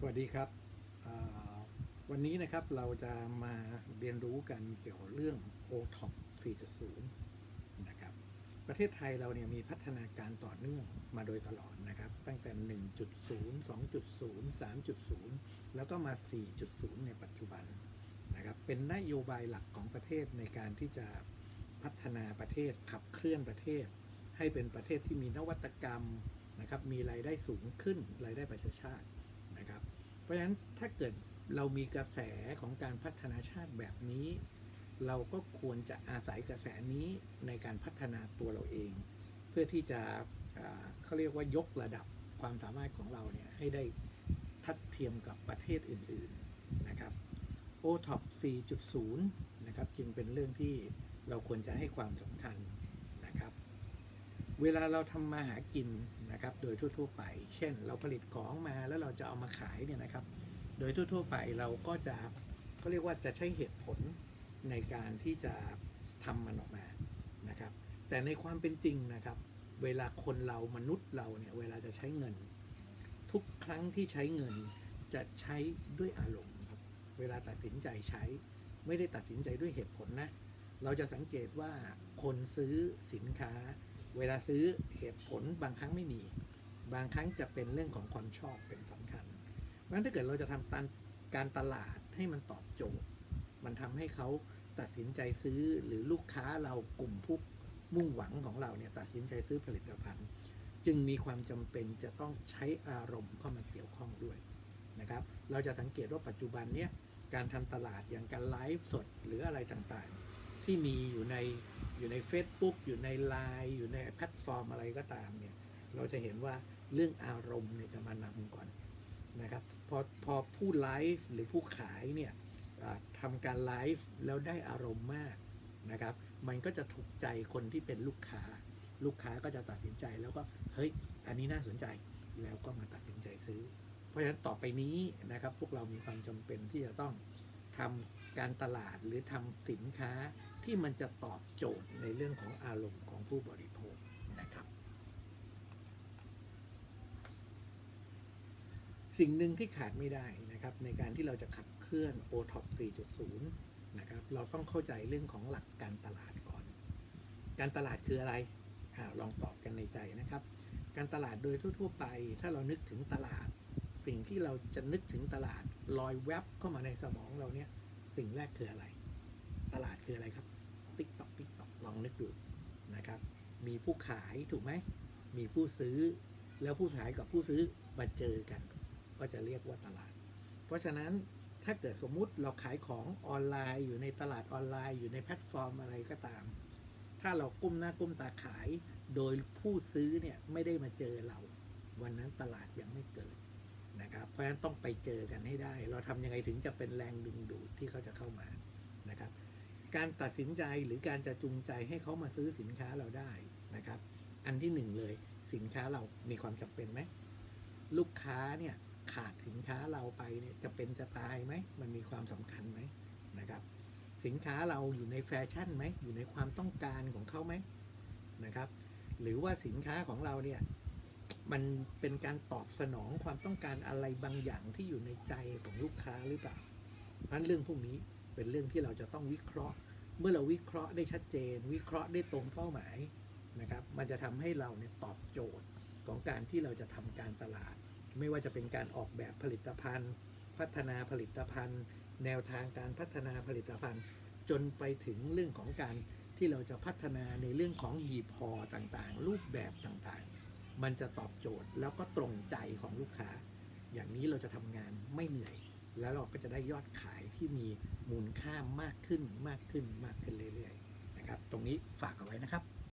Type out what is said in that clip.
สวัสดีครับวันนี้นะครับเราจะมาเรียนรู้กันเกี่ยวกับเรื่อง o t o p 4.0 นะครับ ประเทศไทยเราเนี่ยมีพัฒนาการต่อเนื่องมาโดยตลอดนะครับ ตั้งแต่ 1.0 2.0 3.0 แล้วก็มา 4.0 ในปัจจุบันนะครับ เป็นนโยบายหลักของประเทศในการที่จะพัฒนาประเทศขับเคลื่อนประเทศ ให้เป็นประเทศที่มีนวัตกรรมนะครับ มีรายได้สูงขึ้นรายได้ประชาชาติ รับเพราะฉะนั้นถ้าเกิดเรามีกระแสของการพัฒนาชาติแบบนี้ เราก็ควรจะอาศัยกระแสนี้ในการพัฒนาตัวเราเอง เพื่อที่จะเขาเรียกว่ายกระดับความสามารถของเราเนี่ยให้ได้ทัดเทียมกับประเทศอื่นๆนะครับ o t o p 4.0 นะครับจึงเป็นเรื่องที่เราควรจะให้ความสำคัญ เวลาเราทำมาหากินนะครับโดยทั่วๆไป เช่น เราผลิตของมาแล้วเราจะเอามาขายเนี่ยนะครับ โดยทั่วๆไปเราก็จะเขาเรียกว่าจะใช้เหตุผลในการที่จะทำมันออกมานะครับ แต่ในความเป็นจริงนะครับ เวลาคนเรามนุษย์เราเนี่ยเวลาจะใช้เงิน ทุกครั้งที่ใช้เงินจะใช้ด้วยอารมณ์ครับเวลาตัดสินใจใช้ ไม่ได้ตัดสินใจด้วยเหตุผลนะเราจะสังเกตว่าคนซื้อสินค้า เวลาซื้อเหตุผลบางครั้งไม่มี บางครั้งจะเป็นเรื่องของความชอบเป็นสำคัญเพราะฉะนั้นถ้าเกิดเราจะทำตันการตลาดให้มันตอบโจทย์ มันทำให้เขาตัดสินใจซื้อหรือลูกค้าเรากลุ่มผู้มุ่งหวังของเราเนี่ยตัดสินใจซื้อผลิตภัณฑ์ จึงมีความจำเป็นจะต้องใช้อารมณ์เข้ามาเกี่ยวข้องด้วยนะครับ เราจะสังเกตว่าปัจจุบันเนี้ยการทำตลาดอย่างการไลฟ์สดหรืออะไรต่างๆ ที่มีอยู่ในอยู่ใน Facebook อยู่ในไลน์อยู่ในแพลตฟอร์มอะไรก็ตามเนี่ยเราจะเห็นว่าเรื่องอารมณ์เนี่ยจะมานำก่อนนะครับพอพอผู้ไลฟ์หรือผู้ขายเนี่ยทำการไลฟ์แล้วได้อารมณ์มากนะครับมันก็จะถูกใจคนที่เป็นลูกค้า ลูกค้าก็จะตัดสินใจแล้วก็เฮ้ยอันนี้น่าสนใจแล้วก็มาตัดสินใจซื้อ เพราะฉะนั้นต่อไปนี้นะครับพวกเรามีความจำเป็นที่จะต้องทำ การตลาดหรือทำสินค้าที่มันจะตอบโจทย์ในเรื่องของอารมณ์ของผู้บริโภคนะครับ สิ่งหนึ่งที่ขาดไม่ได้นะครับ ในการที่เราจะขับเคลื่อน o t o p 4.0 นะครับ เราต้องเข้าใจเรื่องของหลักการตลาดก่อน การตลาดคืออะไรอลองตอบกันในใจนะครับ การตลาดโดยทั่ว ๆ ไป ถ้าเรานึกถึงตลาด สิ่งที่เราจะนึกถึงตลาดลอยแวบเข้ามาในสมองเราเนี่ย สิ่งแรกคืออะไร ตลาดคืออะไรครับติ๊กตอกติ๊กตอกลองนึกดูนะครับ มีผู้ขายถูกไหม มีผู้ซื้อ แล้วผู้ขายกับผู้ซื้อมาเจอกัน ก็จะเรียกว่าตลาด เพราะฉะนั้นถ้าเกิดสมมุติเราขายของออนไลน์อยู่ในตลาดออนไลน์อยู่ในแพลตฟอร์มอะไรก็ตาม ถ้าเราก้มหน้าก้มตาขาย โดยผู้ซื้อเนี่ยไม่ได้มาเจอเรา วันนั้นตลาดยังไม่เกิด นะครับ เพราะฉะนั้นต้องไปเจอกันให้ได้ เราทำยังไงถึงจะเป็นแรงดึงดูดที่เขาจะเข้ามานะครับ การตัดสินใจหรือการจะจูงใจให้เขามาซื้อสินค้าเราได้นะครับ อันที่หนึ่งเลยสินค้าเรามีความจำเป็นไหมลูกค้าเนี่ยขาดสินค้าเราไปเนี่ยจะเป็นจะตายไหมมันมีความสำคัญไหมนะครับ สินค้าเราอยู่ในแฟชั่นไหมอยู่ในความต้องการของเขาไหมนะครับ หรือว่าสินค้าของเราเนี่ย มันเป็นการตอบสนองความต้องการอะไรบางอย่างที่อยู่ในใจของลูกค้าหรือเปล่าเพราะฉะนั้นเรื่องพวกนี้เป็นเรื่องที่เราจะต้องวิเคราะห์ เมื่อเราวิเคราะห์ได้ชัดเจน วิเคราะห์ได้ตรงเป้าหมายนะครับ มันจะทำให้เราเนี่ยตอบโจทย์ของการที่เราจะทำการตลาด ไม่ว่าจะเป็นการออกแบบผลิตภัณฑ์ พัฒนาผลิตภัณฑ์ แนวทางการพัฒนาผลิตภัณฑ์ จนไปถึงเรื่องของการที่เราจะพัฒนาในเรื่องของหีบห่อต่างๆ รูปแบบต่างๆ มันจะตอบโจทย์แล้วก็ตรงใจของลูกค้า อย่างนี้เราจะทำงานไม่เหนื่อย แล้วเราก็จะได้ยอดขายที่มีมูลค่ามากขึ้นมากขึ้นมากขึ้นเรื่อยๆนะครับ ตรงนี้ฝากเอาไว้นะครับ